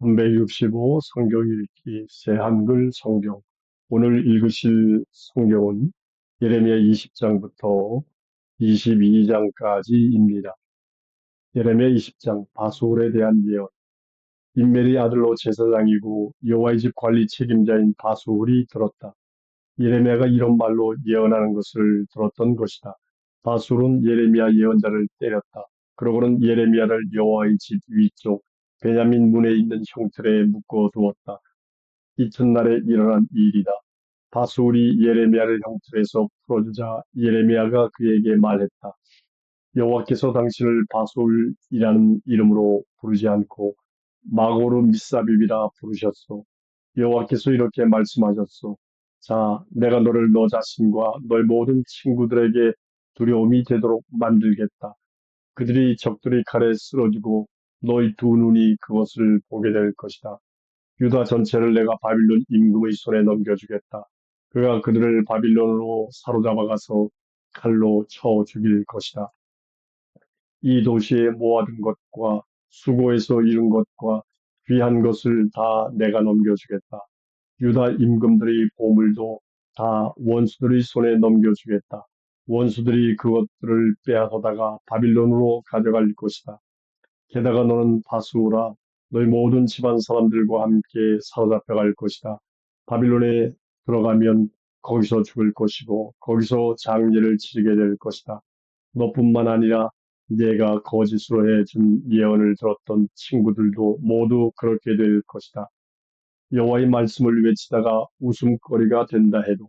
365 성경 읽기 새한글 성경 오늘 읽으실 성경은 예레미야 20장부터 22장까지입니다. 예레미야 20장 바솔에 대한 예언 인멜의 아들로 제사장이고 여호와의 집 관리 책임자인 바솔이 들었다. 예레미야가 이런 말로 예언하는 것을 들었던 것이다. 바솔은 예레미야 예언자를 때렸다. 그러고는 예레미야를 여호와의 집 위쪽 베냐민 문에 있는 형틀에 묶어 두었다. 이튿날에 일어난 일이다. 바솔이 예레미야를 형틀에서 풀어주자 예레미야가 그에게 말했다. 여호와께서 당신을 바솔이라는 이름으로 부르지 않고 마고르 미사비비라 부르셨소. 여호와께서 이렇게 말씀하셨소. 자, 내가 너를 너 자신과 너의 모든 친구들에게 두려움이 되도록 만들겠다. 그들이 적들이 칼에 쓰러지고 너희 두 눈이 그것을 보게 될 것이다. 유다 전체를 내가 바빌론 임금의 손에 넘겨주겠다. 그가 그들을 바빌론으로 사로잡아가서 칼로 쳐 죽일 것이다. 이 도시에 모아둔 것과 수고해서 이룬 것과 귀한 것을 다 내가 넘겨주겠다. 유다 임금들의 보물도 다 원수들의 손에 넘겨주겠다. 원수들이 그것들을 빼앗아다가 바빌론으로 가져갈 것이다. 게다가 너는 바수라 너희 모든 집안 사람들과 함께 사로잡혀갈 것이다. 바빌론에 들어가면 거기서 죽을 것이고 거기서 장례를 치르게 될 것이다. 너뿐만 아니라 내가 거짓으로 해준 예언을 들었던 친구들도 모두 그렇게 될 것이다. 여호와의 말씀을 외치다가 웃음거리가 된다 해도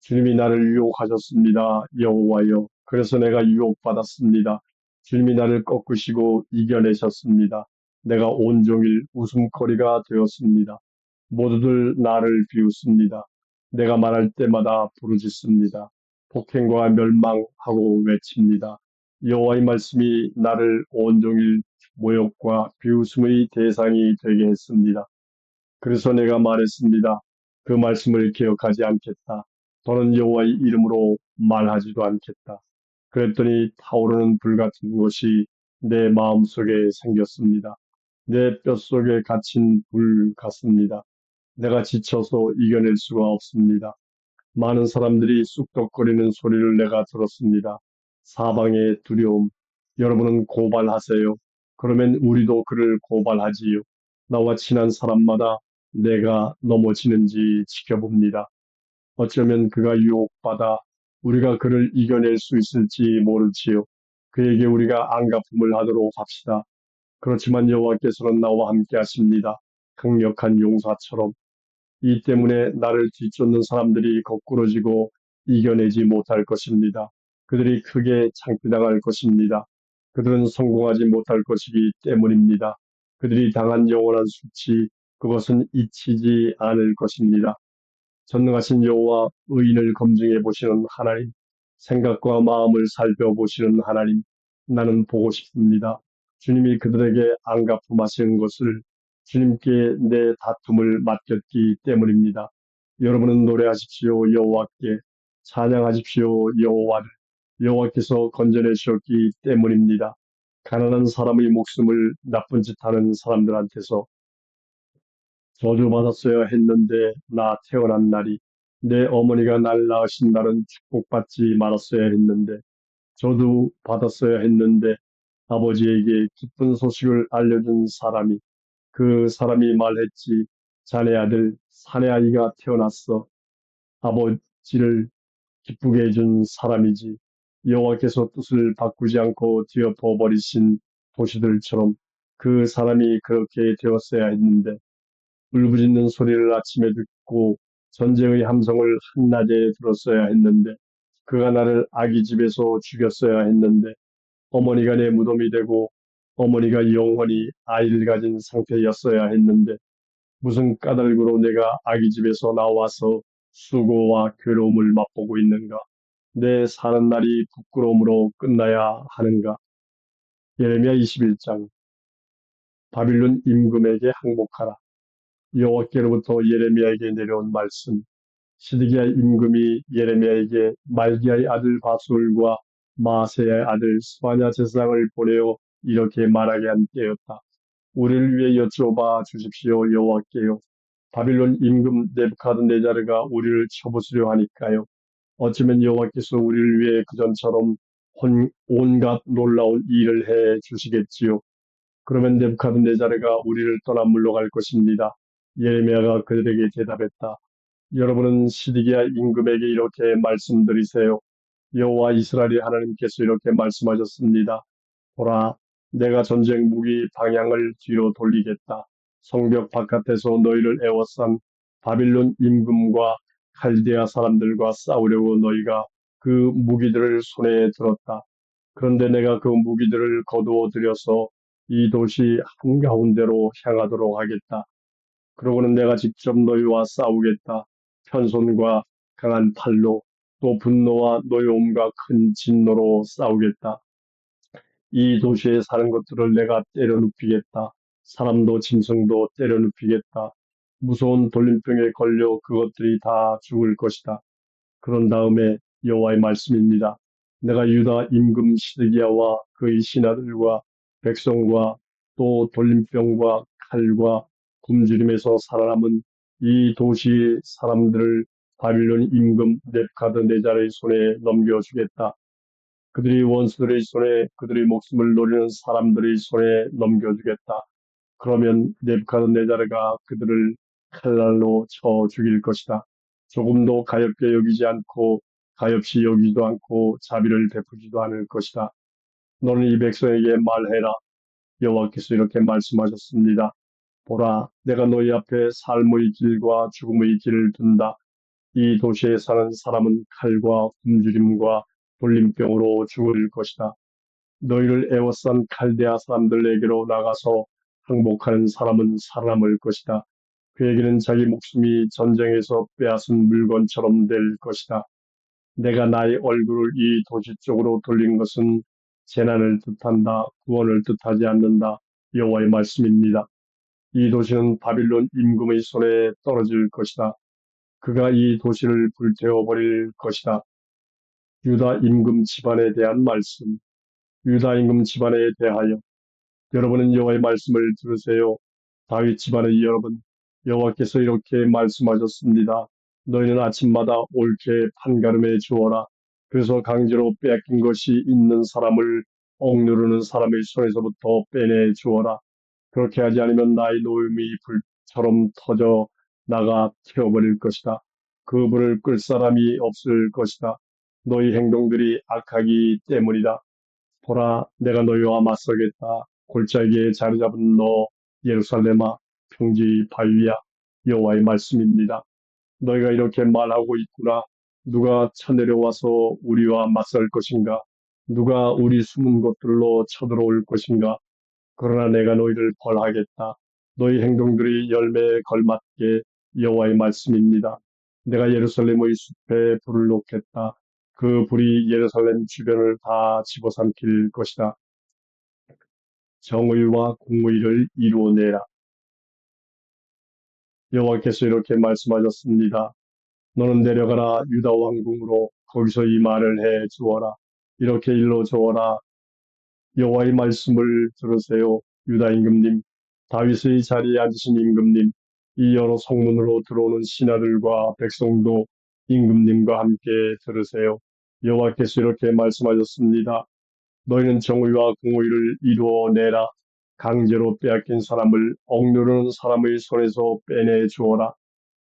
주님이 나를 유혹하셨습니다. 여호와여. 그래서 내가 유혹받았습니다. 주님이 나를 꺾으시고 이겨내셨습니다. 내가 온종일 웃음거리가 되었습니다. 모두들 나를 비웃습니다. 내가 말할 때마다 부르짖습니다. 폭행과 멸망하고 외칩니다. 여호와의 말씀이 나를 온종일 모욕과 비웃음의 대상이 되게 했습니다. 그래서 내가 말했습니다. 그 말씀을 기억하지 않겠다. 더는 여호와의 이름으로 말하지도 않겠다. 그랬더니 타오르는 불 같은 것이 내 마음속에 생겼습니다. 내 뼛속에 갇힌 불 같습니다. 내가 지쳐서 이겨낼 수가 없습니다. 많은 사람들이 쑥덕거리는 소리를 내가 들었습니다. 사방의 두려움. 여러분은 고발하세요. 그러면 우리도 그를 고발하지요. 나와 친한 사람마다 내가 넘어지는지 지켜봅니다. 어쩌면 그가 유혹받아 우리가 그를 이겨낼 수 있을지 모르지요. 그에게 우리가 안갚음을 하도록 합시다. 그렇지만 여호와께서는 나와 함께 하십니다. 강력한 용사처럼 이 때문에 나를 뒤쫓는 사람들이 거꾸러지고 이겨내지 못할 것입니다. 그들이 크게 창피당할 것입니다. 그들은 성공하지 못할 것이기 때문입니다. 그들이 당한 영원한 수치, 그것은 잊히지 않을 것입니다. 전능하신 여호와 의인을 검증해 보시는 하나님, 생각과 마음을 살펴보시는 하나님, 나는 보고 싶습니다. 주님이 그들에게 안 갚음하시는 것을 주님께 내 다툼을 맡겼기 때문입니다. 여러분은 노래하십시오 여호와께 찬양하십시오 여호와를 여호와께서 건져내셨기 때문입니다. 가난한 사람의 목숨을 나쁜 짓 하는 사람들한테서 저주받았어야 했는데 나 태어난 날이 내 어머니가 날 낳으신 날은 축복받지 말았어야 했는데 저도 받았어야 했는데 아버지에게 기쁜 소식을 알려준 사람이 그 사람이 말했지 자네 아들 사내 아이가 태어났어. 아버지를 기쁘게 해준 사람이지. 여호와께서 뜻을 바꾸지 않고 뒤엎어 버리신 도시들처럼 그 사람이 그렇게 되었어야 했는데 울부짖는 소리를 아침에 듣고 전쟁의 함성을 한낮에 들었어야 했는데 그가 나를 아기 집에서 죽였어야 했는데 어머니가 내 무덤이 되고 어머니가 영원히 아이를 가진 상태였어야 했는데 무슨 까닭으로 내가 아기 집에서 나와서 수고와 괴로움을 맛보고 있는가? 내 사는 날이 부끄러움으로 끝나야 하는가? 예레미야 21장 바빌론 임금에게 항복하라. 여호와께로부터 예레미야에게 내려온 말씀. 시드기야 임금이 예레미야에게 말기야의 아들 바솔과 마세야의 아들 스바냐 제사장을 보내어 이렇게 말하게 한 때였다. 우리를 위해 여쭤봐 주십시오 여호와께요. 바빌론 임금 네부카드네자르가 우리를 쳐부수려 하니까요. 어쩌면 여호와께서 우리를 위해 그전처럼 혼- 온갖 놀라운 일을 해 주시겠지요. 그러면 네부카드네자르가 우리를 떠나 물러갈 것입니다. 예레미야가 그들에게 대답했다. 여러분은 시드기야 임금에게 이렇게 말씀드리세요. 여호와 이스라엘의 하나님께서 이렇게 말씀하셨습니다. 보라, 내가 전쟁 무기 방향을 뒤로 돌리겠다. 성벽 바깥에서 너희를 애워싼 바빌론 임금과 칼데아 사람들과 싸우려고 너희가 그 무기들을 손에 들었다. 그런데 내가 그 무기들을 거두어 들여서 이 도시 한가운데로 향하도록 하겠다. 그러고는 내가 직접 너희와 싸우겠다. 편손과 강한 팔로 또 분노와 노여움과 큰 진노로 싸우겠다. 이 도시에 사는 것들을 내가 때려 눕히겠다. 사람도 짐승도 때려 눕히겠다. 무서운 돌림병에 걸려 그것들이 다 죽을 것이다. 그런 다음에 여호와의 말씀입니다. 내가 유다 임금 시드기야와 그의 신하들과 백성과 또 돌림병과 칼과 굶주림에서 살아남은 이 도시 사람들을 바빌론 임금 넵카드 네자르의 손에 넘겨주겠다. 그들이 원수들의 손에 그들의 목숨을 노리는 사람들의 손에 넘겨주겠다. 그러면 네부카드 네자르가 그들을 칼날로 쳐 죽일 것이다. 조금도 가엾게 여기지 않고 가엾이 여기지도 않고 자비를 베푸지도 않을 것이다. 너는 이 백성에게 말해라. 여호와께서 이렇게 말씀하셨습니다. 보라, 내가 너희 앞에 삶의 길과 죽음의 길을 둔다. 이 도시에 사는 사람은 칼과 굶주림과 돌림병으로 죽을 것이다. 너희를 애워싼 칼데아 사람들에게로 나가서 항복하는 사람은 살아남을 것이다. 그에게는 자기 목숨이 전쟁에서 빼앗은 물건처럼 될 것이다. 내가 나의 얼굴을 이 도시 쪽으로 돌린 것은 재난을 뜻한다. 구원을 뜻하지 않는다. 여호와의 말씀입니다. 이 도시는 바빌론 임금의 손에 떨어질 것이다. 그가 이 도시를 불태워 버릴 것이다. 유다 임금 집안에 대한 말씀. 유다 임금 집안에 대하여 여러분은 여호와의 말씀을 들으세요. 다윗 집안의 여러분, 여호와께서 이렇게 말씀하셨습니다. 너희는 아침마다 옳게 판가름해 주어라. 그래서 강제로 빼앗긴 것이 있는 사람을 억누르는 사람의 손에서부터 빼내 주어라. 그렇게 하지 않으면 나의 노임이 불처럼 터져 나가 태워버릴 것이다. 그 불을 끌 사람이 없을 것이다. 너희 행동들이 악하기 때문이다. 보라, 내가 너희와 맞서겠다. 골짜기에 자리 잡은 너 예루살렘아 평지 바위야 여호와의 말씀입니다. 너희가 이렇게 말하고 있구나. 누가 쳐내려와서 우리와 맞설 것인가? 누가 우리 숨은 곳들로 쳐들어올 것인가? 그러나 내가 너희를 벌하겠다. 너희 행동들이 열매에 걸맞게 여호와의 말씀입니다. 내가 예루살렘의 숲에 불을 놓겠다. 그 불이 예루살렘 주변을 다 집어삼킬 것이다. 정의와 공의를 이루어내라. 여호와께서 이렇게 말씀하셨습니다. 너는 내려가라 유다 왕궁으로 거기서 이 말을 해 주어라. 이렇게 일러 주어라. 여호와의 말씀을 들으세요. 유다 임금님, 다윗의 자리에 앉으신 임금님, 이 여러 성문으로 들어오는 신하들과 백성도 임금님과 함께 들으세요. 여호와께서 이렇게 말씀하셨습니다. 너희는 정의와 공의를 이루어내라. 강제로 빼앗긴 사람을 억누르는 사람의 손에서 빼내 주어라.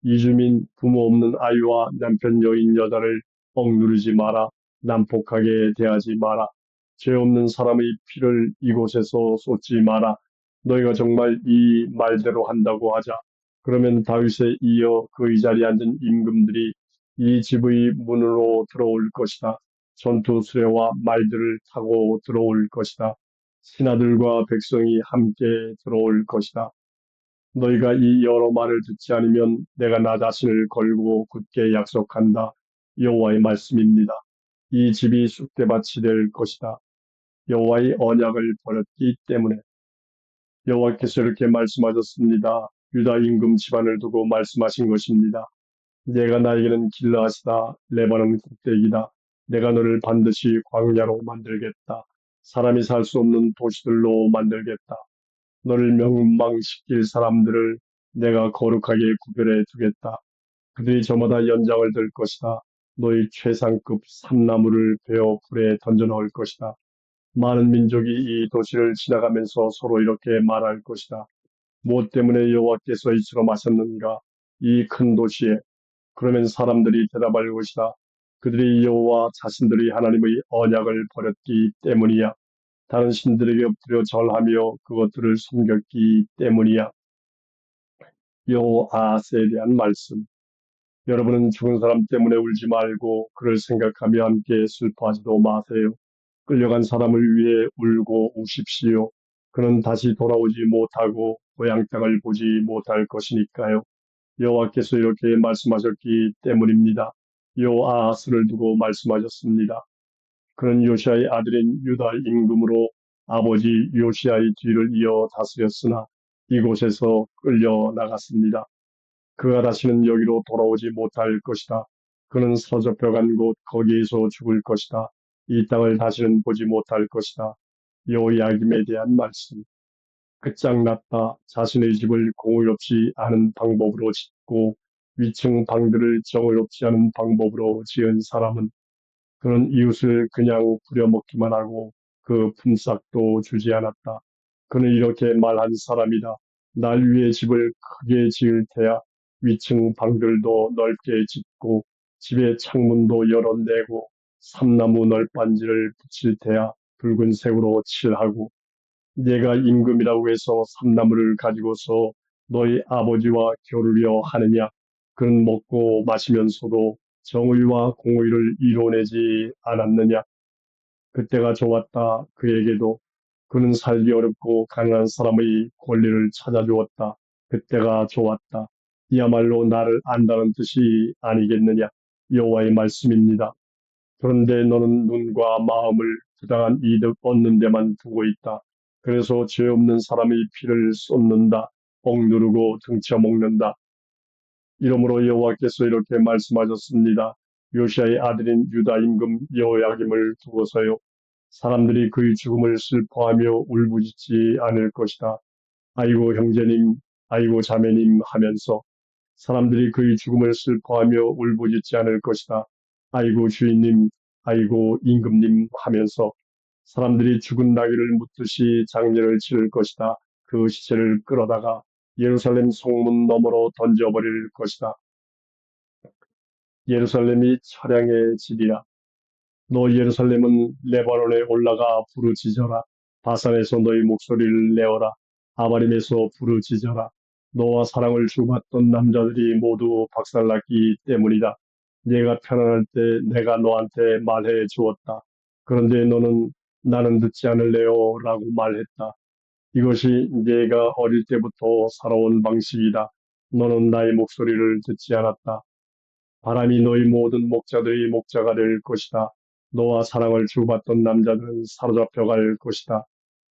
이주민 부모 없는 아이와 남편 여인 여자를 억누르지 마라. 난폭하게 대하지 마라. 죄 없는 사람의 피를 이곳에서 쏟지 마라. 너희가 정말 이 말대로 한다고 하자. 그러면 다윗에 이어 그의 자리에 앉은 임금들이 이 집의 문으로 들어올 것이다. 전투 수레와 말들을 타고 들어올 것이다. 신하들과 백성이 함께 들어올 것이다. 너희가 이 여러 말을 듣지 않으면 내가 나 자신을 걸고 굳게 약속한다. 여호와의 말씀입니다. 이 집이 쑥대밭이 될 것이다. 여호와의 언약을 버렸기 때문에 여호와께서 이렇게 말씀하셨습니다. 유다 임금 집안을 두고 말씀하신 것입니다. 내가 나에게는 길라하시다 레바논 꼭대기다. 내가 너를 반드시 광야로 만들겠다. 사람이 살 수 없는 도시들로 만들겠다. 너를 명망시킬 사람들을 내가 거룩하게 구별해 두겠다. 그들이 저마다 연장을 들 것이다. 너희 최상급 삼나무를 베어 불에 던져 넣을 것이다. 많은 민족이 이 도시를 지나가면서 서로 이렇게 말할 것이다. 무엇 때문에 여호와께서 이처럼 하셨는가? 이 큰 도시에 그러면 사람들이 대답할 것이다. 그들이 여호와 자신들이 하나님의 언약을 버렸기 때문이야. 다른 신들에게 엎드려 절하며 그것들을 섬겼기 때문이야. 여호아스에 대한 말씀. 여러분은 죽은 사람 때문에 울지 말고 그를 생각하며 함께 슬퍼하지도 마세요. 끌려간 사람을 위해 울고 우십시오. 그는 다시 돌아오지 못하고 고향 땅을 보지 못할 것이니까요. 여호와께서 이렇게 말씀하셨기 때문입니다. 여호아스를 두고 말씀하셨습니다. 그는 요시아의 아들인 유다 임금으로 아버지 요시아의 뒤를 이어 다스렸으나 이곳에서 끌려 나갔습니다. 그가 다시는 여기로 돌아오지 못할 것이다. 그는 서접혀간 곳 거기에서 죽을 것이다. 이 땅을 다시는 보지 못할 것이다. 여호야김에 대한 말씀. 끝장났다. 자신의 집을 공의 없이 하는 방법으로 짓고 위층 방들을 정의 없이 하는 방법으로 지은 사람은 그는 이웃을 그냥 부려먹기만 하고 그 품삯도 주지 않았다. 그는 이렇게 말한 사람이다. 날 위해 집을 크게 지을 테야 위층 방들도 넓게 짓고 집의 창문도 열어내고 삼나무 널빤지를 붙일 테야 붉은색으로 칠하고 내가 임금이라고 해서 삼나무를 가지고서 너희 아버지와 겨루려 하느냐? 그는 먹고 마시면서도 정의와 공의를 이뤄내지 않았느냐? 그때가 좋았다. 그에게도 그는 살기 어렵고 가난한 사람의 권리를 찾아주었다. 그때가 좋았다. 이야말로 나를 안다는 뜻이 아니겠느냐? 여호와의 말씀입니다. 그런데 너는 눈과 마음을 부당한 이득 얻는 데만 두고 있다. 그래서 죄 없는 사람의 피를 쏟는다. 억누르고 등쳐 먹는다. 이러므로 여호와께서 이렇게 말씀하셨습니다. 요시아의 아들인 유다 임금 여호야김을 두고서요. 사람들이 그의 죽음을 슬퍼하며 울부짖지 않을 것이다. 아이고 형제님, 아이고 자매님 하면서 사람들이 그의 죽음을 슬퍼하며 울부짖지 않을 것이다. 아이고 주인님, 아이고 임금님 하면서 사람들이 죽은 나귀를 묻듯이 장례를 치를 것이다. 그 시체를 끌어다가 예루살렘 성문 너머로 던져버릴 것이다. 예루살렘이 철양의 집이라. 너 예루살렘은 레바논에 올라가 부르짖어라. 바산에서 너희 목소리를 내어라. 아바림에서 부르짖어라. 너와 사랑을 주고받던 남자들이 모두 박살났기 때문이다. 네가 편안할 때 내가 너한테 말해 주었다. 그런데 너는 나는 듣지 않을래요 라고 말했다. 이것이 네가 어릴 때부터 살아온 방식이다. 너는 나의 목소리를 듣지 않았다. 바람이 너희 모든 목자들의 목자가 될 것이다. 너와 사랑을 주고받던 남자들은 사로잡혀 갈 것이다.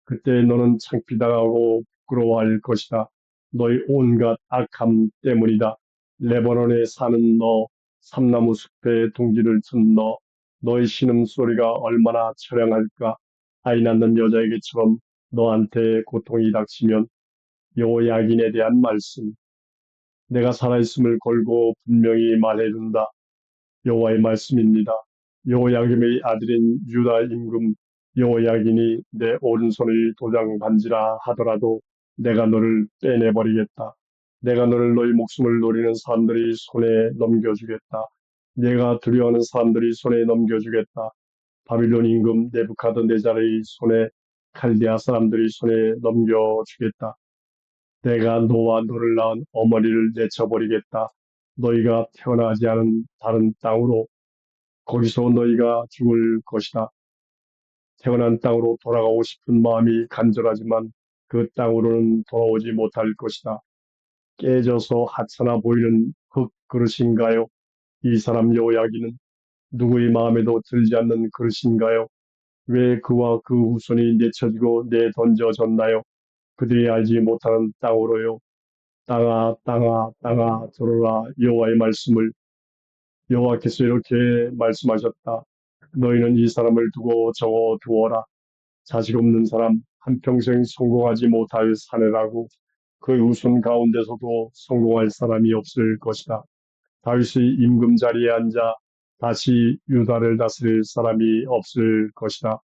그때 너는 창피당하고 부끄러워할 것이다. 너희 온갖 악함 때문이다. 레바논에 사는 너, 삼나무 숲에 둥지를 튼 너, 너의 신음소리가 얼마나 처량할까? 아이 낳는 여자에게처럼 너한테 고통이 닥치면 여호야긴에 대한 말씀. 내가 살아있음을 걸고 분명히 말해준다. 여호와의 말씀입니다. 여호야김의 아들인 유다 임금 여호야긴이 내 오른손의 도장 반지라 하더라도 내가 너를 빼내버리겠다. 내가 너를 너희 목숨을 노리는 사람들이 손에 넘겨주겠다. 내가 두려워하는 사람들이 손에 넘겨주겠다. 바빌론 임금 네부카드네자르의 손에 칼디아 사람들이 손에 넘겨주겠다. 내가 너와 너를 낳은 어머니를 내쳐버리겠다. 너희가 태어나지 않은 다른 땅으로 거기서 너희가 죽을 것이다. 태어난 땅으로 돌아가고 싶은 마음이 간절하지만 그 땅으로는 돌아오지 못할 것이다. 깨져서 하찮아 보이는 흙 그릇인가요? 이 사람 여호야기는 누구의 마음에도 들지 않는 그릇인가요? 왜 그와 그 후손이 내쳐지고 내던져졌나요? 그들이 알지 못하는 땅으로요. 땅아 땅아 땅아 들어라 여호와의 말씀을 여호와께서 이렇게 말씀하셨다. 너희는 이 사람을 두고 적어 두어라. 자식 없는 사람, 한평생 성공하지 못할 사내라고 그 우순 가운데서도 성공할 사람이 없을 것이다. 다윗의 임금 자리에 앉아 다시 유다를 다스릴 사람이 없을 것이다.